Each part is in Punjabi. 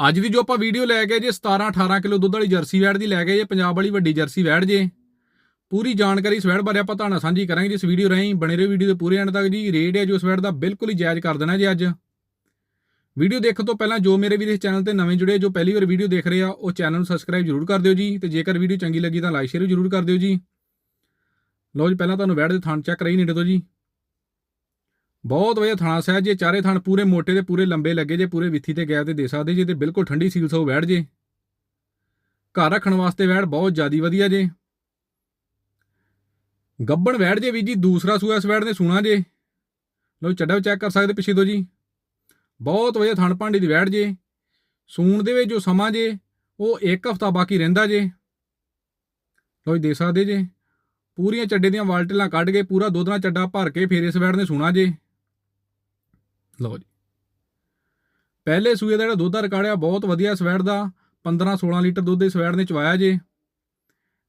ਅੱਜ ਦੀ ਜੋ ਆਪਾਂ ਵੀਡੀਓ ਲੈ ਕੇ ਜੇ 17 18 ਕਿਲੋ ਦੁੱਧ ਵਾਲੀ ਜਰਸੀ ਵੈੜ ਦੀ ਲੈ ਕੇ ਜੇ, ਪੰਜਾਬ ਵਾਲੀ ਵੱਡੀ ਜਰਸੀ ਵੈੜ ਜੇ। ਪੂਰੀ ਜਾਣਕਾਰੀ ਇਸ ਵੈੜ ਬਾਰੇ ਆਪਾਂ ਤੁਹਾਨੂੰ ਸਾਂਝੀ ਕਰਾਂਗੇ ਇਸ ਵੀਡੀਓ ਰਾਹੀਂ ਬਣੇ ਰਹੋ ਵੀਡੀਓ ਦੇ ਪੂਰੇ ਐਂਡ ਤੱਕ ਜੀ। ਰੇਟ ਹੈ ਜੋ ਇਸ ਵੈੜ ਦਾ ਬਿਲਕੁਲ ਹੀ ਜਾਇਜ਼ ਕਰ ਦੇਣਾ ਜੀ ਅੱਜ। ਵੀਡੀਓ ਦੇਖਣ ਤੋਂ ਪਹਿਲਾਂ ਜੋ ਮੇਰੇ ਵੀਰ ਇਸ ਚੈਨਲ ਤੇ ਨਵੇਂ ਜੁੜੇ ਜੋ ਪਹਿਲੀ ਵਾਰ ਵੀਡੀਓ ਦੇਖ ਰਹੇ ਆ, ਉਹ ਚੈਨਲ ਨੂੰ ਸਬਸਕ੍ਰਾਈਬ ਜਰੂਰ ਕਰ ਦਿਓ ਜੀ ਤੇ ਜੇਕਰ ਵੀਡੀਓ ਚੰਗੀ ਲੱਗੀ ਤਾਂ ਲਾਈਕ, ਸ਼ੇਅਰ ਵੀ ਜਰੂਰ ਕਰ ਦਿਓ ਜੀ। ਲਓ ਜੀ, ਪਹਿਲਾਂ ਤੁਹਾਨੂੰ ਵੈੜ ਦੇ ਥਣ ਚੈੱਕ ਰਹੀ ਨੇੜੇ ਤੋਂ ਜੀ। ਬਹੁਤ ਵਧੀਆ ਥਣਾ ਸਾਹਿਬ ਜੇ, ਚਾਰੇ ਥਾਣ ਪੂਰੇ ਮੋਟੇ ਤੇ ਪੂਰੇ ਲੰਬੇ ਲੱਗੇ ਜੇ, ਪੂਰੇ ਵਿੱਥੀ ਤੇ ਗੈਪ ਤੇ ਦੇ ਸਕਦੇ ਜੇ, ਤੇ ਬਿਲਕੁਲ ਠੰਡੀ ਸੀਲ ਸੋ ਬੈਠ ਜੇ। ਘਰ ਰੱਖਣ ਵਾਸਤੇ ਵੈੜ ਬਹੁਤ ਜ਼ਿਆਦੀ ਵਧੀਆ ਜੇ। ਗੱਬਣ ਵੈੜ ਜੇ ਵੀ ਜੀ, ਦੂਸਰਾ ਸੂਆ ਇਸ ਵੈੜ ਨੇ ਸੁਣਾ ਜੇ। ਲਓ ਚੱਡਾ ਚੈੱਕ ਕਰ ਸਕਦੇ ਪਿੱਛੇ ਤੋਂ ਜੀ। ਬਹੁਤ ਵਧੀਆ ਥਣ ਭਾਂਡੀ ਦੀ ਵੈੜ ਜੇ। ਸੂਣ ਦੇ ਵਿੱਚ ਜੋ ਸਮਾਂ ਜੇ, ਉਹ ਇੱਕ ਹਫਤਾ ਬਾਕੀ ਰਹਿੰਦਾ ਜੇ। ਲਓ ਦੇ ਸਕਦੇ ਜੇ। ਪੂਰੀਆਂ ਚੱਡੇ ਦੀਆਂ ਵਾਲਟਲਾਂ ਕੱਢ ਕੇ, ਪੂਰਾ ਦੁੱਧ ਨਾਲ ਚੱਡਾ ਭਰ ਕੇ, ਫੇਰ ਇਸ ਵੈੜ ਨੇ ਸੁਣਾ ਜੇ। ਲਓ ਜੀ। ਪਹਿਲੇ ਸੂਏ ਦਾ ਜਿਹੜਾ ਦੁੱਧ ਦਾ ਰਿਕਾਰਡ ਆ, ਬਹੁਤ ਵਧੀਆ ਇਸ ਦਾ 15 16 ਲੀਟਰ ਦੁੱਧ ਇਸ ਵੈੜ ਨੇ ਚਵਾਇਆ ਜੇ।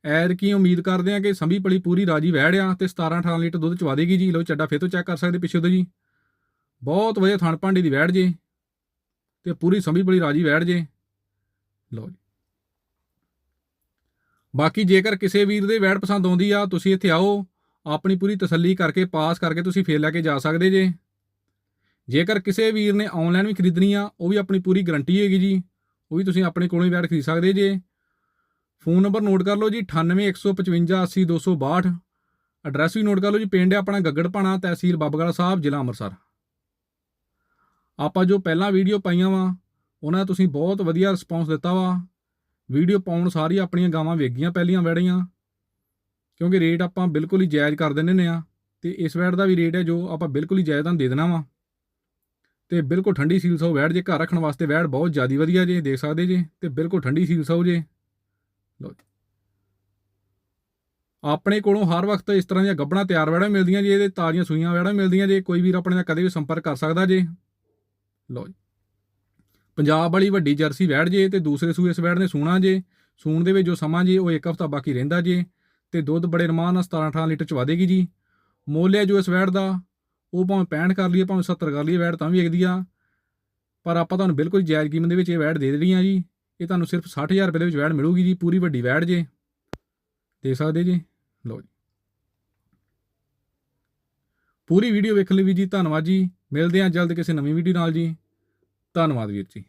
ਐਰ ਕੀ ਉਮੀਦ ਕਰਦੇ ਆ ਕਿ ਸੰਭੀ ਪਲੀ ਪੂਰੀ ਰਾਜੀ ਵਹਿੜ ਆ ਤੇ 17 18 ਲੀਟਰ ਦੁੱਧ ਚਵਾ ਦੇਗੀ ਜੀ। ਲਓ ਚੱਡਾ ਫੇਰ ਤੋਂ ਚੈੱਕ ਕਰ ਸਕਦੇ ਪਿੱਛੇ ਤੋਂ ਜੀ। ਬਹੁਤ ਵਧੀਆ ਥਣ ਭਾਂਡੇ ਦੀ ਵੈੜ ਜੇ ਤੇ ਪੂਰੀ ਸੰਭੀ ਪਲੀ ਰਾਜੀ ਵੈੜ ਜੇ। ਲਓ ਜੀ। ਬਾਕੀ ਜੇਕਰ ਕਿਸੇ ਵੀਰ ਦੇ ਵੈੜ ਪਸੰਦ ਆਉਂਦੀ ਆ, ਤੁਸੀਂ ਇੱਥੇ ਆਓ, ਆਪਣੀ ਪੂਰੀ ਤਸੱਲੀ ਕਰਕੇ, ਪਾਸ ਕਰਕੇ ਤੁਸੀਂ ਫੇਰ ਲੈ ਕੇ ਜਾ ਸਕਦੇ ਜੇ। ਜੇਕਰ ਕਿਸੇ ਵੀਰ ਨੇ ਆਨਲਾਈਨ ਵੀ ਖਰੀਦਣੀ ਆ, ਉਹ ਵੀ ਆਪਣੀ ਪੂਰੀ ਗਾਰੰਟੀ ਹੈਗੀ ਜੀ। ਉਹ ਵੀ ਤੁਸੀਂ ਆਪਣੇ ਕੋਲੋਂ ਹੀ ਵੈੜ ਖਰੀਦ ਸਕਦੇ ਜੇ। ਫੋਨ ਨੰਬਰ ਨੋਟ ਕਰ ਲਓ ਜੀ 9815580262 ਐਡਰੈਸ ਵੀ ਨੋਟ ਕਰ ਲਓ ਜੀ, ਪਿੰਡ ਹੈ ਆਪਣਾ ਗੱਗੜਪਾਣਾ, ਤਹਿਸੀਲ ਬਾਬਗੜਾ ਸਾਹਿਬ, ਜ਼ਿਲ੍ਹਾ ਅੰਮ੍ਰਿਤਸਰ। ਆਪਾਂ ਜੋ ਪਹਿਲਾਂ ਵੀਡੀਓ ਪਾਈਆਂ ਵਾ, ਉਹਨਾਂ ਦਾ ਤੁਸੀਂ ਬਹੁਤ ਵਧੀਆ ਰਿਸਪੌਂਸ ਦਿੱਤਾ ਵਾ। ਵੀਡੀਓ ਪਾਉਣ ਸਾਰੀ ਆਪਣੀਆਂ ਗਾਵਾਂ ਵੇਗੀਆਂ ਪਹਿਲੀਆਂ ਵੈੜੀਆਂ ਕਿਉਂਕਿ ਰੇਟ ਆਪਾਂ ਬਿਲਕੁਲ ਹੀ ਜਾਇਜ਼ ਕਰ ਦਿੰਦੇ ਨੇ ਆ। ਤੇ ਇਸ ਵੈੜ ਦਾ ਵੀ ਰੇਟ ਹੈ ਜੋ ਆਪਾਂ ਬਿਲਕੁਲ ਹੀ ਜਾਇਜ਼ ਤੁਹਾਨੂੰ ਦੇ ਦੇਣਾ ਵਾ। ਤੇ ਬਿਲਕੁਲ ਠੰਡੀ ਸੀਲ ਸੋ ਵੈੜ ਜੇ ਘਰ ਰੱਖਣ ਵਾਸਤੇ ਵੈੜ ਬਹੁਤ ਜ਼ਿਆਦੀ ਵਧੀਆ ਜੇ, ਦੇਖ ਸਕਦੇ ਜੇ? ਤੇ ਬਿਲਕੁਲ ਠੰਡੀ ਸੀਲ ਸੋ ਜੇ। ਲਓ ਜੀ। ਆਪਣੇ ਕੋਲੋਂ ਹਰ ਵਕਤ ਇਸ ਤਰ੍ਹਾਂ ਦੀਆਂ ਗੱਬਣਾ ਤਿਆਰ ਵੈੜਾਂ ਮਿਲਦੀਆਂ ਜੇ, ਇਹਦੇ ਤਾਜ਼ੀਆਂ ਸੂਈਆਂ ਵੈੜਾਂ ਮਿਲਦੀਆਂ ਜੇ, ਕੋਈ ਵੀਰ ਆਪਣੇ ਨਾਲ ਕਦੇ ਵੀ ਸੰਪਰਕ ਕਰ ਸਕਦਾ ਜੇ? ਲਓ ਜੀ। ਪੰਜਾਬ ਵਾਲੀ ਵੱਡੀ ਜਰਸੀ ਵੈੜ ਜੇ ਤੇ ਦੂਸਰੇ ਸੂਏ ਇਸ ਵੈੜ ਨੇ ਸੂਣਾ ਜੇ। ਸੂਣ ਦੇ ਵਿੱਚ ਜੋ ਸਮਾਂ ਜੇ, ਉਹ ਇੱਕ ਹਫਤਾ ਬਾਕੀ ਰਹਿੰਦਾ ਜੇ। ਤੇ ਦੁੱਧ ਬੜੇ ਰਮਾਨ ਨਾਲ 17 18 ਲੀਟਰ ਚਵਾ ਦੇਗੀ ਜੀ। ਮੁੱਲ ਹੈ ਜੋ ਇਸ ਵੈੜ ਦਾ ਉਹ ਭਾਵੇਂ 65 ਕਰ ਲਈਏ, ਭਾਵੇਂ 70 ਕਰ ਲਈਏ, ਵੈੜ ਤਾਂ ਵੀ ਵਿਕਦੀ ਆ। ਪਰ ਆਪਾਂ ਤੁਹਾਨੂੰ ਬਿਲਕੁਲ ਜਾਇਜ਼ ਕੀਮਤ ਦੇ ਵਿੱਚ ਇਹ ਵੈੜ ਦੇ ਦੇਣੀ ਆ ਜੀ। ਇਹ ਤੁਹਾਨੂੰ ਸਿਰਫ 60000 ਰੁਪਏ ਦੇ ਵਿੱਚ ਵੈੜ ਮਿਲੂਗੀ ਜੀ, ਪੂਰੀ ਵੱਡੀ ਵੈੜ ਜੇ। ਦੇਖ ਸਕਦੇ ਜੀ? ਲਓ ਜੀ। ਪੂਰੀ ਵੀਡੀਓ ਵੇਖ ਲਈ ਵੀ ਜੀ ਧੰਨਵਾਦ ਜੀ। ਮਿਲਦੇ ਹਾਂ ਜਲਦ ਕਿਸੇ ਨਵੀਂ ਵੀਡੀਓ ਨਾਲ ਜੀ। ਧੰਨਵਾਦ ਵੀਰ ਜੀ।